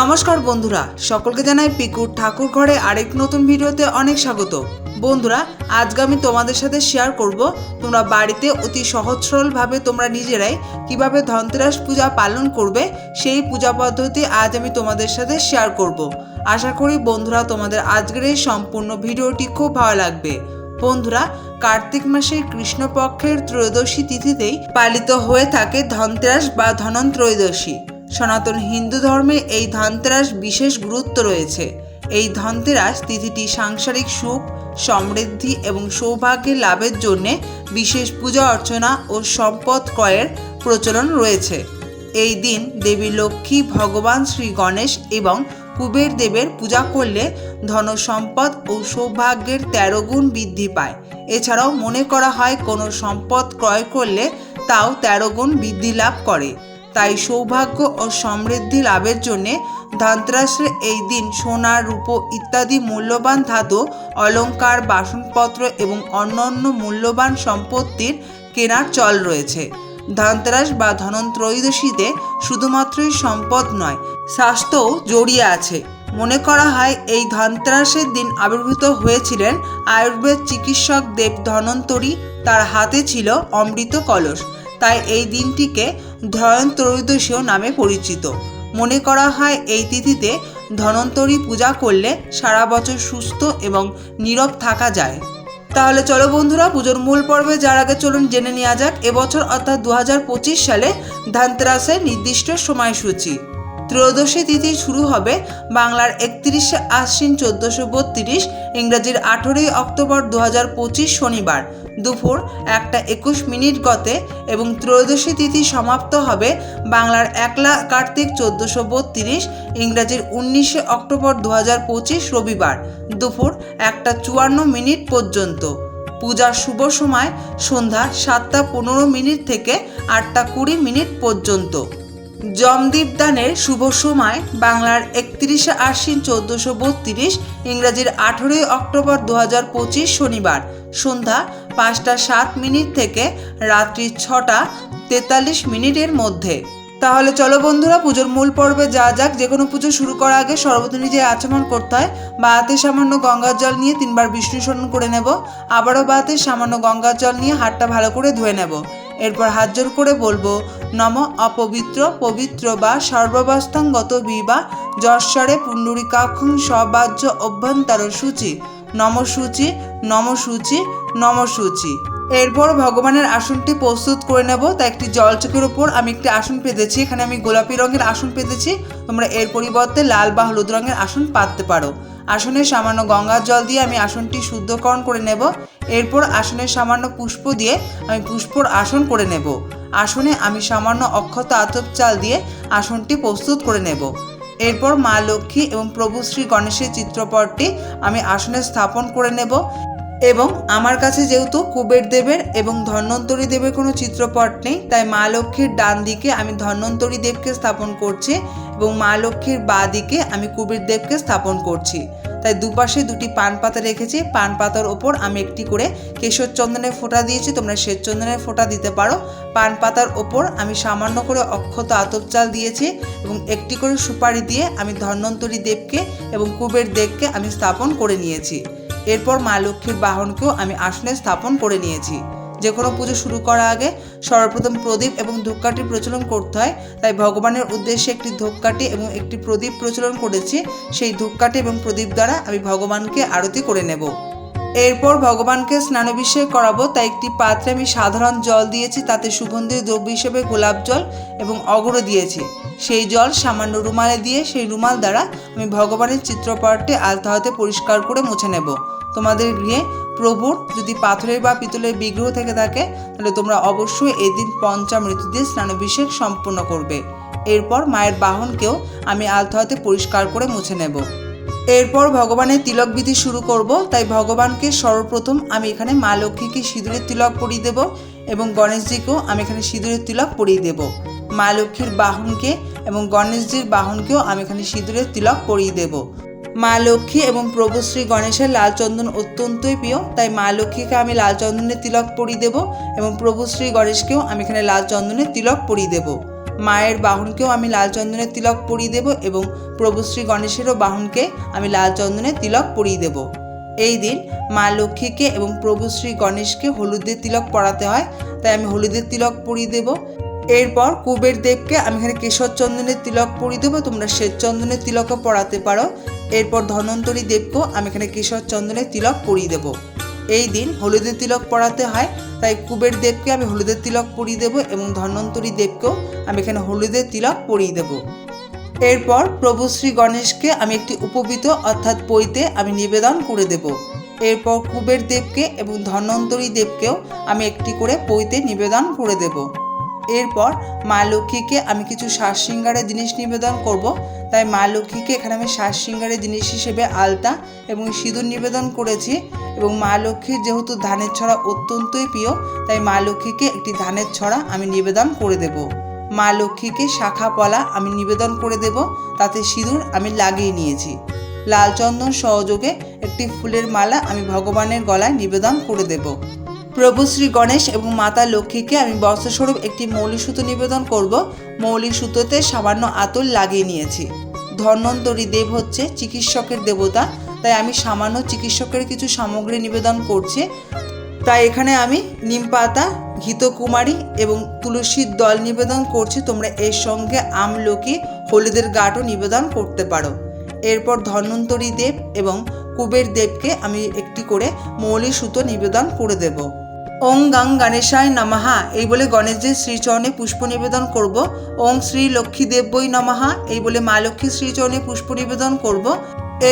নমস্কার বন্ধুরা, সকলকে জানাই পিকুর ঠাকুর ঘরে আরেক নতুন ভিডিওতে অনেক স্বাগত। বন্ধুরা, আজকে আমি তোমাদের সাথে শেয়ার করব তোমরা বাড়িতে অতি সহজ সরলভাবে তোমরা নিজেরাই কীভাবে ধনতেরাস পূজা পালন করবে সেই পূজা পদ্ধতি আজ আমি তোমাদের সাথে শেয়ার করব। আশা করি বন্ধুরা, তোমাদের আজকের এই সম্পূর্ণ ভিডিওটি খুব ভালো লাগবে। বন্ধুরা, কার্তিক মাসের কৃষ্ণপক্ষের ত্রয়োদশী তিথিতেই পালিত হয়ে থাকে ধনতেরাস বা ধনন ধনন্ত্রয়োদশী। সনাতন হিন্দু ধর্মে এই ধনতেরাস বিশেষ গুরুত্ব রয়েছে। এই ধনতেরাস তিথিটি সাংসারিক সুখ, সমৃদ্ধি এবং সৌভাগ্যের লাভের জন্যে বিশেষ পূজা অর্চনা ও সম্পদ ক্রয়ের প্রচলন রয়েছে। এই দিন দেবী লক্ষ্মী, ভগবান শ্রী গণেশ এবং কুবের দেবের পূজা করলে ধন সম্পদ ও সৌভাগ্যের তেরো গুণ বৃদ্ধি পায়। এছাড়াও মনে করা হয় কোনো সম্পদ ক্রয় করলে তাও তেরো গুণ বৃদ্ধি লাভ করে। তাই সৌভাগ্য ও সমৃদ্ধি লাভের জন্যে ধনতেরাসের এই দিন সোনা, রূপো ইত্যাদি মূল্যবান ধাতু অলংকার বাসনপত্র এবং অন্যান্য মূল্যবান সম্পত্তির কেনার চল রয়েছে। ধনতেরাস বা ধনত্রয়োদশীতে শুধুমাত্রই সম্পদ নয়, স্বাস্থ্যও জড়িয়ে আছে। মনে করা হয়, এই ধনতেরাসের দিন আবির্ভূত হয়েছিলেন আয়ুর্বেদ চিকিৎসক দেব ধনন্তরী। তার হাতে ছিল অমৃত কলস। তাই এই দিনটিকে ধনত্রয়োদশীয় নামে পরিচিত। মনে করা হয় এই তিথিতে ধনন্তরী পূজা করলে সারা বছর সুস্থ এবং নীরব থাকা যায়। তাহলে চলো বন্ধুরা, পুজোর মূল পর্বে যার আগে চলুন জেনে নেওয়া যাক, এবছর অর্থাৎ দু হাজার পঁচিশ সালে ধানতেরাসের নির্দিষ্ট সময়সূচি। ত্রয়োদশী তিথি শুরু হবে বাংলার একত্রিশে আশ্বিন চোদ্দোশো বত্রিশ, ইংরাজির আঠেরোই অক্টোবর দু হাজার পঁচিশ শনিবার। দুপুর একটা একুশ মিনিট গতে এবং ত্রয়োদশী তিথি সমাপ্ত হবে বাংলার একলা কার্তিক চোদ্দোশো বত্রিশ, ইংরাজির উনিশে অক্টোবর দু হাজার পঁচিশ রবিবার। দুপুর একটা চুয়ান্ন মিনিট পর্যন্ত। পূজার শুভ সময় সন্ধ্যা সাতটা পনেরো মিনিট থেকে আটটা কুড়ি মিনিট পর্যন্ত। জমদীপ দানের শুভ সময় বাংলার একত্রিশে আশ্বিন চোদ্দোশো বত্রিশ, ইংরাজির আঠেরোই অক্টোবর দু পঁচিশ শনিবার। সন্ধ্যা পাঁচটা সাত মিনিট থেকে রাত্রি ছটা তেতাল্লিশ মিনিটের মধ্যে। তাহলে চলো বন্ধুরা, পুজোর মূল পর্বে যা যাক, যে কোনো পুজো শুরু করার আগে সর্বপ্রথম যে আচমন করতে হয়। বা হাতে সামান্য গঙ্গার জল নিয়ে তিনবার স্মরণ করে নেব। আবারও বা হাতে সামান্য গঙ্গার জল নিয়ে হাতটা ভালো করে ধুয়ে নেব। এরপর হাত জোর করে বলব, নম অপবিত্র পবিত্র বা সর্বাবস্থাঙ্গত বিবা যশ্বরে পুণ্ডরিকাক্ষং সবাজ্য অভ্যন্তর সূচি নম সূচি নম সূচি নম সূচি এরপর ভগবানের আসনটি প্রস্তুত করে নেব, তা একটি জল চোখের উপর আমি একটি আসন পেতেছি, এখানে আমি গোলাপি রঙের আসন পেতেছি, তোমরা এর পরিবর্তে লাল বা হলুদ রঙের আসন পাততে পারো। আসনে সামান্য গঙ্গার জল দিয়ে আমি আসনটি শুদ্ধকরণ করে নেব, এরপর আসনের সামান্য পুষ্প দিয়ে আমি পুষ্পর আসন করে নেব। আসনে আমি সামান্য অক্ষত আতপ চাল দিয়ে আসনটি প্রস্তুত করে নেব। এরপর মা লক্ষ্মী এবং প্রভু শ্রী গণেশের চিত্রপটটি আমি আসনে স্থাপন করে নেব। এবং আমার কাছে যেহেতু কুবের দেবের এবং ধন্বন্তরী দেবের কোনো চিত্রপট নেই, তাই মা লক্ষ্মীর ডান দিকে আমি ধন্বন্তরী দেবকে স্থাপন করছি এবং মা লক্ষ্মীর বা দিকে আমি কুবের দেবকে স্থাপন করছি। তাই দুপাশে দুটি পান পাতা রেখেছি। পান পাতার ওপর আমি একটি করে কেশর চন্দনের ফোঁটা দিয়েছি। তোমরা শ্বেত চন্দনের ফোঁটা দিতে পারো। পান পাতার ওপর আমি সামান্য করে অক্ষত আতপ চাল দিয়েছি এবং একটি করে সুপারি দিয়ে আমি ধন্বন্তরী দেবকে এবং কুবের দেবকে আমি স্থাপন করে নিয়েছি। এরপর মা লক্ষ্মীর বাহনকেও আমি আসনে স্থাপন করে নিয়েছি। যে কোনো পুজো শুরু করার আগে সর্বপ্রথম প্রদীপ এবং ধূপকাঠি প্রচলন করতে হয়। তাই ভগবানের উদ্দেশ্যে একটি ধূপকাঠি এবং একটি প্রদীপ প্রচলন করেছি। সেই ধূপকাঠি এবং প্রদীপ দ্বারা আমি ভগবানকে আরতি করে নেব। এরপর ভগবানকে স্নানাভিষেক করাবো, তাই একটি পাত্রে আমি সাধারণ জল দিয়েছি, তাতে সুগন্ধির দ্রব্য হিসেবে গোলাপ জল এবং অগরো দিয়েছি। সেই জল সামান্য রুমালে দিয়ে, সেই রুমাল দ্বারা আমি ভগবানের চিত্রপটটি আলতা হাতে পরিষ্কার করে মুছে নেব। তোমাদের গৃহে প্রভুর যদি পাথরের বা পিতলের বিগ্রহ থেকে থাকে, তাহলে তোমরা অবশ্যই এই দিন পঞ্চামৃত দিয়ে স্নানাভিষেক সম্পূর্ণ করবে। এরপর মায়ের বাহনকেও আমি আলতা হাতে পরিষ্কার করে মুছে নেব। এরপর ভগবানের তিলক বিধি শুরু করব, তাই ভগবানকে সর্বপ্রথম আমি এখানে মা লক্ষ্মীকে সিঁদুরের তিলক পরিয়ে দেব এবং গণেশজিকেও আমি এখানে সিঁদুরের তিলক পরিয়ে দেব। মা লক্ষ্মীর বাহনকে এবং গণেশজির বাহনকেও আমি এখানে সিঁদুরের তিলক পরিয়ে দেব। মা লক্ষ্মী এবং প্রভু শ্রী গণেশের লাল চন্দন অত্যন্তই প্রিয়, তাই মা লক্ষ্মীকে আমি লাল চন্দনের তিলক পরিয়ে দেব এবং প্রভু শ্রী গণেশকেও আমি এখানে লাল চন্দনের তিলক পরিয়ে দেব। মায়ের বাহনকেও আমি লাল চন্দনের তিলক পরিয়ে দেব এবং প্রভু শ্রী গণেশেরও বাহনকে আমি লাল চন্দনের তিলক পরিয়ে দেব। এই দিন মা লক্ষ্মীকে এবং প্রভু শ্রী গণেশকে হলুদের তিলক পরাতে হয়, তাই আমি হলুদের তিলক পরিয়ে দেব। এরপর কুবের দেবকে আমি এখানে কেশর চন্দনের তিলক পরিয়ে দেবো, তোমরা শ্বেত চন্দনের তিলকও পরাতে পারো। এরপর ধন্বন্তরী দেবকেও আমি এখানে কেশর চন্দনের তিলক পরিয়ে দেবো। এই দিন হলুদের তিলক পড়াতে হয়, তাই কুবের দেবকে আমি হলুদের তিলক পরিয়ে দেবো এবং ধন্বন্তরী দেবকেও আমি এখানে হলুদের তিলক পরিয়ে দেবো। এরপর প্রভু শ্রী গণেশকে আমি একটি উপবিত অর্থাৎ পইতে আমি নিবেদন করে দেব। এরপর কুবের দেবকে এবং ধন্বন্তরী দেবকেও আমি একটি করে পইতে নিবেদন করে দেব। এরপর মা লক্ষ্মীকে আমি কিছু শ্বাস জিনিস নিবেদন করব তাই মা লক্ষ্মীকে এখানে আমি শ্বাস সিঙ্গারের জিনিস হিসেবে আলতা এবং সিঁদুর নিবেদন করেছি এবং মা লক্ষ্মীর যেহেতু ধানের ছড়া অত্যন্তই প্রিয়, তাই মা লক্ষ্মীকে একটি ধানের ছড়া আমি নিবেদন করে দেব। মা লক্ষ্মীকে শাখা পলা আমি নিবেদন করে দেব, তাতে সিঁদুর আমি লাগিয়ে নিয়েছি। লাল চন্দন সহযোগে একটি ফুলের মালা আমি ভগবানের গলায় নিবেদন করে দেব। প্রভু শ্রী গণেশ এবং মাতা লক্ষ্মীকে আমি বস্ত্রস্বরূপ একটি মৌলি সুতো নিবেদন করব মৌলি সুতোতে সামান্য আতর লাগিয়ে নিয়েছি। ধন্বন্তরী দেব হচ্ছে চিকিৎসকের দেবতা, তাই আমি সামান্য চিকিৎসকের কিছু সামগ্রী নিবেদন করছি। তাই এখানে আমি নিম পাতা ঘিতকুমারী এবং তুলসীর দল নিবেদন করছি। তোমরা এর সঙ্গে আমলকি, হলুদের গাঢ় নিবেদন করতে পারো। এরপর ধন্বন্তরী দেব এবং কুবের দেবকে আমি একটি করে মৌলি সুতো নিবেদন করে দেব। ওং গাং গণেশায় নমহা এই বলে গণেশজির শ্রীচরণে পুষ্প নিবেদন করব। ওং শ্রী লক্ষ্মী দেব্যই নমহা এই বলে মা লক্ষ্মী শ্রীচরণে পুষ্প নিবেদন করব।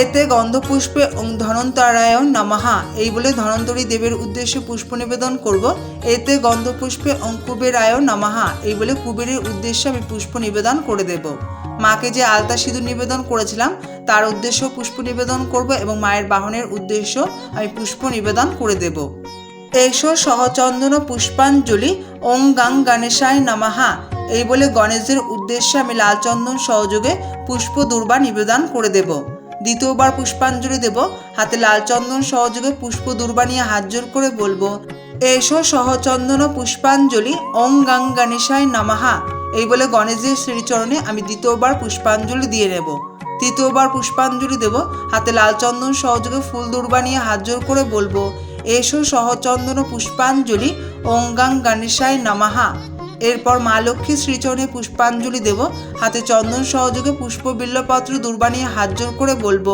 এতে গন্ধপুষ্পে ওং ধনন্তরায়ণ নমহা এই বলে ধনন্তরী দেবের উদ্দেশ্যে পুষ্প নিবেদন করব। এতে গন্ধপুষ্পে ওং কুবেরায় নমহা এই বলে কুবেরের উদ্দেশ্যে আমি পুষ্প নিবেদন করে দেব। মাকে যে আলতা সিঁদুর নিবেদন করেছিলাম, তার উদ্দেশ্য পুষ্প নিবেদন করব এবং মায়ের বাহনের উদ্দেশ্য আমি পুষ্প নিবেদন করে দেব। এসো সহচন্দন পুষ্পাঞ্জলি ওং গাং গণেশায় নমহা এই বলে গণেশদের উদ্দেশ্যে আমি লাল চন্দন সহযোগে পুষ্প দুর্বা নিবেদন করে দেব। দ্বিতীয়বার পুষ্পাঞ্জলি দেব। হাতে লাল চন্দন সহযোগে পুষ্প দুর্বা নিয়ে হাত জোর করে বলব, এসো সহচন্দন পুষ্পাঞ্জলি ওং গাং গণেশায় নমহা এই বলে গণেশজির শ্রীচরণে আমি দ্বিতীয়বার পুষ্পাঞ্জলি দিয়ে নেব। তৃতীয়বার পুষ্পাঞ্জলি দেব। হাতে লাল চন্দন সহযোগে ফুল দুর্বা নিয়ে হাত জোর করে বলব এসো সহচন্দন পুষ্পাঞ্জলি ওঙ্গাং গণেশায় নমহা। এরপর মা লক্ষ্মী শ্রীচরণে পুষ্পাঞ্জলি দেব। হাতে চন্দন সহযোগে পুষ্প বিল্লপত্র দুর্বা নিয়ে হাত জোর করে বলব,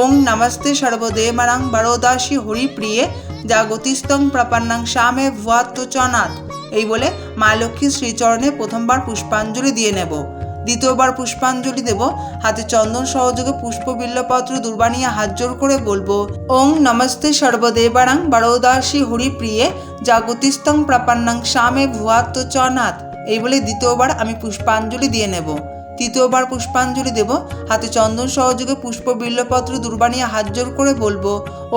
ওং নমস্তে সর্বদেবারাং বরদাসী হরিপ্রিয়ে জাগতিস্তং প্রাপান্নাং শ্যামে ভুয়াত্ম চনাথ এই বলে মা লক্ষ্মী শ্রীচরণে প্রথমবার পুষ্পাঞ্জলি দিয়ে নেব। দ্বিতীয়বার পুষ্পাঞ্জলি দেব। হাতে চন্দন সহযোগে পুষ্প বিল্লপত্র দুর্বানিয়ে হাত জোর করে বলব, ওং নমস্তে সর্বদেবারাং বরদাসী হরিপ্রিয়ে জাগতিস্তং প্রপান্নাং শ্যামে ভুয়াত্ম চনাথ এই বলে দ্বিতীয়বার আমি পুষ্পাঞ্জলি দিয়ে নেব। তৃতীয়বার পুষ্পাঞ্জলি দেব। হাতে চন্দন সহযোগে পুষ্প বিল্লপত্র দুর্বানিয়ে হাত জোর করে বলব,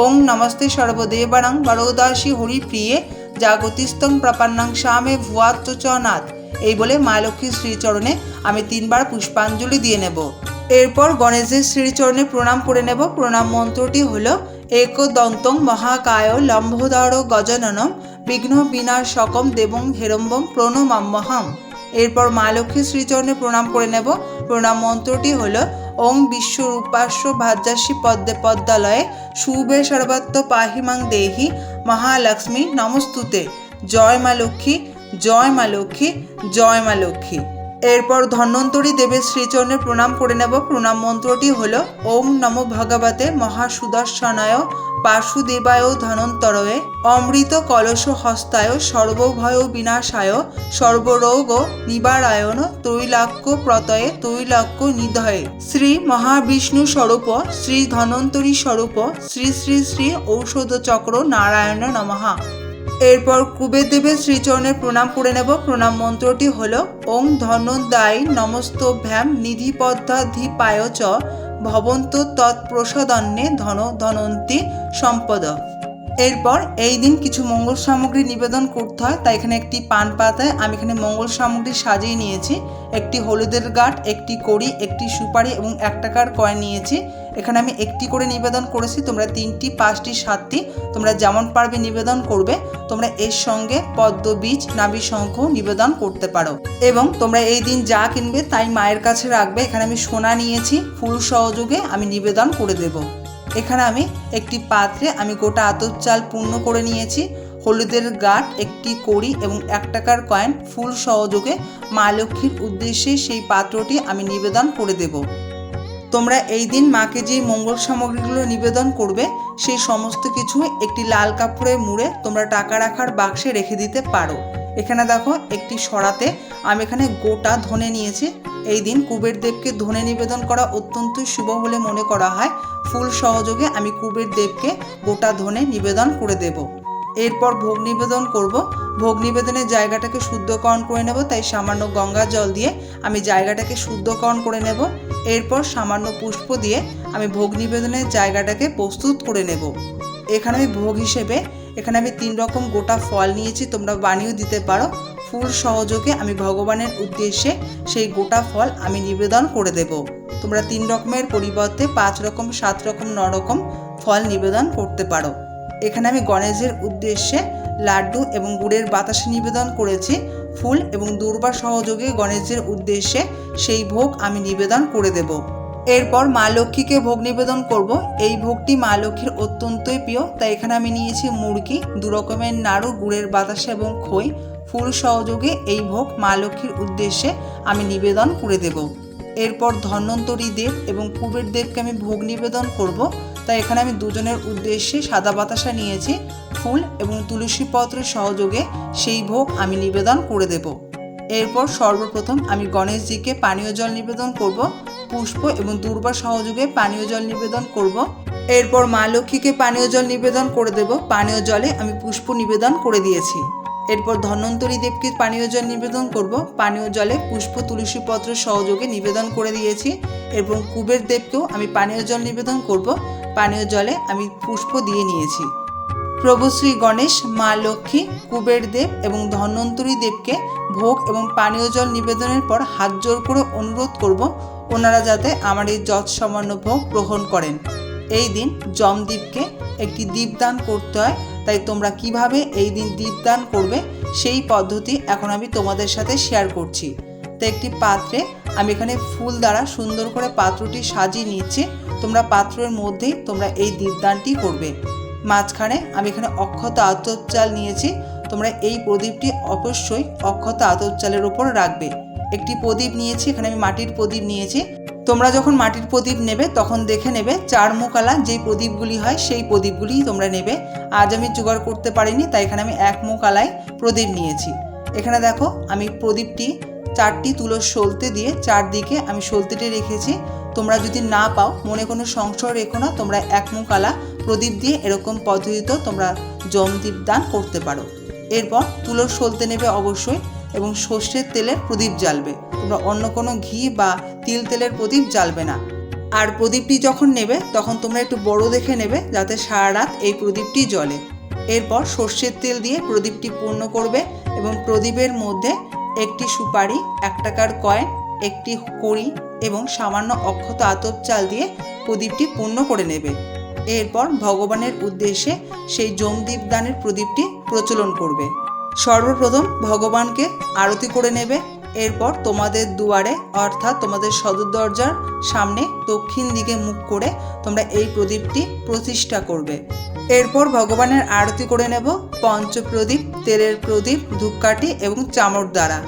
ওং নমস্তে সর্বদেবারাং বরদাসী হরিপ্রিয়ে জাগতিস্তং প্রপান্নাং শ্যামে ভুয়াত্ম চনাথ এই বলে মা লক্ষ্মীর শ্রীচরণে আমি তিনবার পুষ্পাঞ্জলি দিয়ে নেব। এরপর গণেশের শ্রীচরণে প্রণাম করে নেব। প্রণাম মন্ত্রটি হল, একদন্তং মহাকায় লম্বোদর গজননম বিঘ্ন বিনাশকম দেবং হেরম্বম প্রণমাম্যহম এরপর মা লক্ষ্মীর শ্রীচরণে প্রণাম করে নেব। প্রণাম মন্ত্রটি হল, ওং বিশ্ব বিশ্বরূপাস্য ভাজ্যাসী পদ্মে পদ্মালয়ে শুভে সর্বত্র পাহিমাং দেহি মহালক্ষ্মী নমস্তুতে। জয় মা লক্ষ্মী। জয় মা লক্ষ্মী, জয় মা লক্ষ্মী। এরপর ধন্বন্তরী দেবের শ্রীচরণে প্রণাম করে নেব। প্রণাম মন্ত্রটি হল, ওম নম ভগবতে মহাসুদর্শনায় পাশুদেবায় ধনন্তরয়ে, অমৃত কলস হস্তায় সর্বভয় বিনাশায়, সর্বরোগ নিবারায়ণ তৈলাক্য প্রতয়ে তৈলাক্য নিধয়ে। শ্রী মহাবিষ্ণু স্বরূপ, শ্রী ধনন্তরী স্বরূপ, শ্রী শ্রী শ্রী ঔষধ চক্র নারায়ণ নমঃ। এরপর কুবের দেবের শ্রীচরণের প্রণাম করে নেব। প্রণাম মন্ত্রটি হল, ওং ধনদায় নমস্তভ্যাম নিধিপদ্ধাধিপায় ভবন্ত তৎপ্রসাদন্যে ধন ধনন্তি সম্পদ। এরপর এই দিন কিছু মঙ্গল সামগ্রী নিবেদন করতে হয়। তাই এখানে একটি পান পাতায় আমি এখানে মঙ্গল সামগ্রী সাজিয়ে নিয়েছি। একটি হলুদের গাঁট, একটি কড়ি, একটি সুপারি এবং এক টাকার কয়েন নিয়েছি। এখানে আমি একটি করে নিবেদন করেছি। তোমরা তিনটি, পাঁচটি, সাতটি, তোমরা যেমন পারবে নিবেদন করবে। তোমরা এর সঙ্গে পদ্ম বীজ নাবি শঙ্খ নিবেদন করতে পারো। এবং তোমরা এই দিন যা কিনবে তাই মায়ের কাছে রাখবে। এখানে আমি সোনা নিয়েছি। ফুল সহযোগে আমি নিবেদন করে দেবো। এখানে আমি একটি পাত্রে আমি গোটা আতর চাল পূর্ণ করে নিয়েছি, হলুদের গাঁট, একটি কড়ি এবং এক টাকার কয়েন ফুল সহযোগে মা লক্ষ্মীর উদ্দেশ্যে সেই পাত্রটি আমি নিবেদন করে দেব। তোমরা এই দিন মাকে যে মঙ্গল সামগ্রীগুলো নিবেদন করবে, সেই সমস্ত কিছু একটি লাল কাপড়ে মুড়ে তোমরা টাকা রাখার বাক্সে রেখে দিতে পারো। এখানে দেখো একটি সরাতে আমি এখানে গোটা ধনে নিয়েছি। এই দিন কুবের দেবকে ধনে নিবেদন করা অত্যন্ত শুভ বলে মনে করা হয়। ফুল সহযোগে আমি কুবের দেবকে গোটা ধনে নিবেদন করে দেব। এরপর ভোগ নিবেদন করব। ভোগ নিবেদনের জায়গাটাকে শুদ্ধকরণ করে নেব, তাই সামান্য গঙ্গা জল দিয়ে আমি জায়গাটাকে শুদ্ধকরণ করে নেব। এরপর সামান্য পুষ্প দিয়ে আমি ভোগ নিবেদনের জায়গাটাকে প্রস্তুত করে নেব। এখানে আমি ভোগ হিসেবে এখানে আমি তিন রকম গোটা ফল নিয়েছি, তোমরা বানিয়েও দিতে পারো। ফুল সহযোগে আমি ভগবানের উদ্দেশ্যে সেই গোটা ফল আমি নিবেদন করে দেব। তোমরা তিন রকমের পরিবর্তে পাঁচ রকম, সাত রকম, ন রকম ফল নিবেদন করতে পারো। এখানে আমি গণেশের উদ্দেশ্যে লাড্ডু এবং গুড়ের বাতাসে নিবেদন করেছি। ফুল এবং দুর্বা সহযোগে গণেশের উদ্দেশ্যে সেই ভোগ আমি নিবেদন করে দেব। এরপর মা লক্ষ্মীকে ভোগ নিবেদন করব। এই ভোগটি মা লক্ষ্মীর অত্যন্তই প্রিয়। তাই এখানে আমি নিয়েছি মুরগি, দু রকমের নাড়ু, গুড়ের বাতাসা এবং খই। ফুল সহযোগে এই ভোগ মা লক্ষ্মীর উদ্দেশ্যে আমি নিবেদন করে দেব। এরপর ধন্বন্তরী দেব এবং কুবের দেবকে আমি ভোগ নিবেদন করব। তাই এখানে আমি দুজনের উদ্দেশ্যে সাদা বাতাসা নিয়েছি। ফুল এবং তুলসী পত্রের সহযোগে সেই ভোগ আমি নিবেদন করে দেব। এরপর সর্বপ্রথম আমি গণেশজিকে পানীয় জল নিবেদন করব, পুষ্প এবং দুর্বা সহযোগে পানীয় জল নিবেদন করব। এরপর মা লক্ষ্মীকে পানীয় জল নিবেদন করে দেব। পানীয় জলে আমি পুষ্প নিবেদন করে দিয়েছি। এরপর ধন্বন্তরী দেবকে পানীয় জল নিবেদন করব। পানীয় জলে পুষ্প তুলসী পত্র সহযোগে নিবেদন করে দিয়েছি। এবং কুবের দেবকেও আমি পানীয় জল নিবেদন করব। পানীয় জলে আমি পুষ্প দিয়ে নিয়েছি। প্রভু শ্রী গণেশ, মা লক্ষ্মী, কুবের দেব এবং ধন্বন্তরী দেবকে ভোগ এবং পানীয় জল নিবেদনের পর হাত জোর করে অনুরোধ করব, ওনারা যাতে আমার এই যৎ সামান্য ভোগ গ্রহণ করেন। এই দিন যমদীপকে একটি দীপদান করতে হয়, তাই তোমরা কীভাবে এই দিন দীপদান করবে সেই পদ্ধতি এখন আমি তোমাদের সাথে শেয়ার করছি। তো একটি পাত্রে আমি এখানে ফুল দ্বারা সুন্দর করে পাত্রটি সাজিয়ে নিচ্ছি তোমরা পাত্রের মধ্যেই তোমরা এই দীপদানটি করবে। মাঝখানে আমি এখানে অক্ষত আতর চাল নিয়েছি। তোমরা এই প্রদীপটি অবশ্যই অক্ষত আতর চালের ওপর রাখবে। একটি প্রদীপ নিয়েছি, এখানে আমি মাটির প্রদীপ নিয়েছি। তোমরা যখন মাটির প্রদীপ নেবে, তখন দেখে নেবে চার মুখালা যেই প্রদীপগুলি হয়, সেই প্রদীপগুলি তোমরা নেবে। আজ আমি জোগাড় করতে পারিনি, তাই এখানে আমি এক মুখালায় প্রদীপ নিয়েছি। এখানে দেখো, আমি প্রদীপটি চারটি তুলো সলতে দিয়ে চারদিকে আমি সলতেটি রেখেছি। তোমরা যদি না পাও, মনে কোনো সংশয় রেখো না, তোমরা এক মুখালা প্রদীপ দিয়ে এরকম পদ্ধতিতেও তোমরা জমদীপ দান করতে পারো। এরপর তুলোর সলতে নেবে অবশ্যই এবং সর্ষের তেলের প্রদীপ জ্বালবে। তোমরা অন্য কোনো ঘি বা তিল তেলের প্রদীপ জ্বালবে না। আর প্রদীপটি যখন নেবে, তখন তোমরা একটু বড় দেখে নেবে যাতে সারা রাত এই প্রদীপটি জ্বলে। এরপর সর্ষের তেল দিয়ে প্রদীপটি পূর্ণ করবে এবং প্রদীপের মধ্যে একটি সুপারি, এক টাকার কয়েন একটি কড়ি এবং সামান্য অক্ষত আতপ চাল দিয়ে প্রদীপটি পূর্ণ করে নেবে। এরপর ভগবানের উদ্দেশ্যে সেই জমদীপ দানের প্রদীপটি প্রচলন করবে। সর্বপ্রথম ভগবানকে আরতি করে নেবে। এরপর তোমাদের দুয়ারে, অর্থাৎ তোমাদের সদর দরজার সামনে দক্ষিণ দিকে মুখ করে তোমরা এই প্রদীপটি প্রতিষ্ঠা করবে। এরপর ভগবানের আরতি করে নেব পঞ্চপ্রদীপ, তেলের প্রদীপ, ধূপকাঠি এবং চামড় দ্বারা।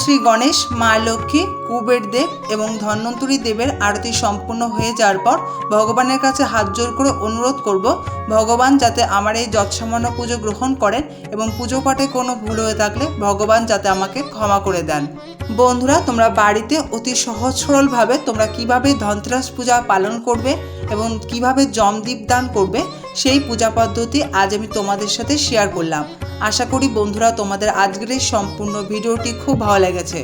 শ্রী গণেশ, মা লক্ষ্মী, কুবের দেব এবং ধন্বন্তরী দেবের আরতি সম্পূর্ণ হয়ে যাওয়ার পর ভগবানের কাছে হাত জোর করে অনুরোধ করব, ভগবান যাতে আমার এই যৎসামান্য পুজো গ্রহণ করেন এবং পুজো পাঠে কোনো ভুল হয়ে থাকলে ভগবান যাতে আমাকে ক্ষমা করে দেন। বন্ধুরা, তোমরা বাড়িতে অতি সহজ সরলভাবে তোমরা কীভাবে ধনতেরাস পূজা পালন করবে এবং কীভাবে জমদীপ দান করবে সেই পূজা পদ্ধতি আজ আমি তোমাদের সাথে শেয়ার করলাম। আশা করি বন্ধুরা তোমাদের আজকের এই সম্পূর্ণ ভিডিওটি খুব ভালো লেগেছে।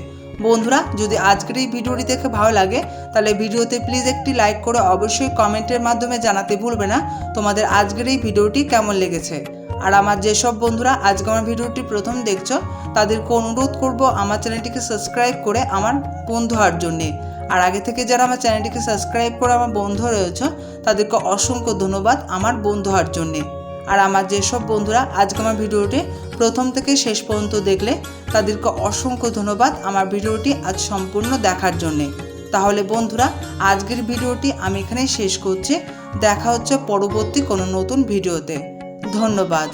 বন্ধুরা, যদি আজকের এই ভিডিওটি দেখে ভালো লাগে, তাহলে ভিডিওতে প্লিজ একটি লাইক করে অবশ্যই কমেন্টের মাধ্যমে জানাতে ভুলবে না তোমাদের আজকের এই ভিডিওটি কেমন লেগেছে। আর আমার যেসব বন্ধুরা আজকে আমার ভিডিওটি প্রথম দেখছ, তাদেরকে অনুরোধ করব আমার চ্যানেলটিকে সাবস্ক্রাইব করে আমার বন্ধু হওয়ার জন্যে। আর আগে থেকে যারা আমার চ্যানেলটিকে সাবস্ক্রাইব করে আমার বন্ধু রয়েছে, তাদেরকে অসংখ্য ধন্যবাদ আমার বন্ধু হওয়ার জন্যে। আর আমার যেসব বন্ধুরা আজকে আমার ভিডিওটি প্রথম থেকে শেষ পর্যন্ত দেখলে, তাদেরকে অসংখ্য ধন্যবাদ আমার ভিডিওটি আজ সম্পূর্ণ দেখার জন্যে। তাহলে বন্ধুরা, আজকের ভিডিওটি আমি এখানেই শেষ করছি। দেখা হচ্ছে পরবর্তী কোনো নতুন ভিডিওতে। ধন্যবাদ।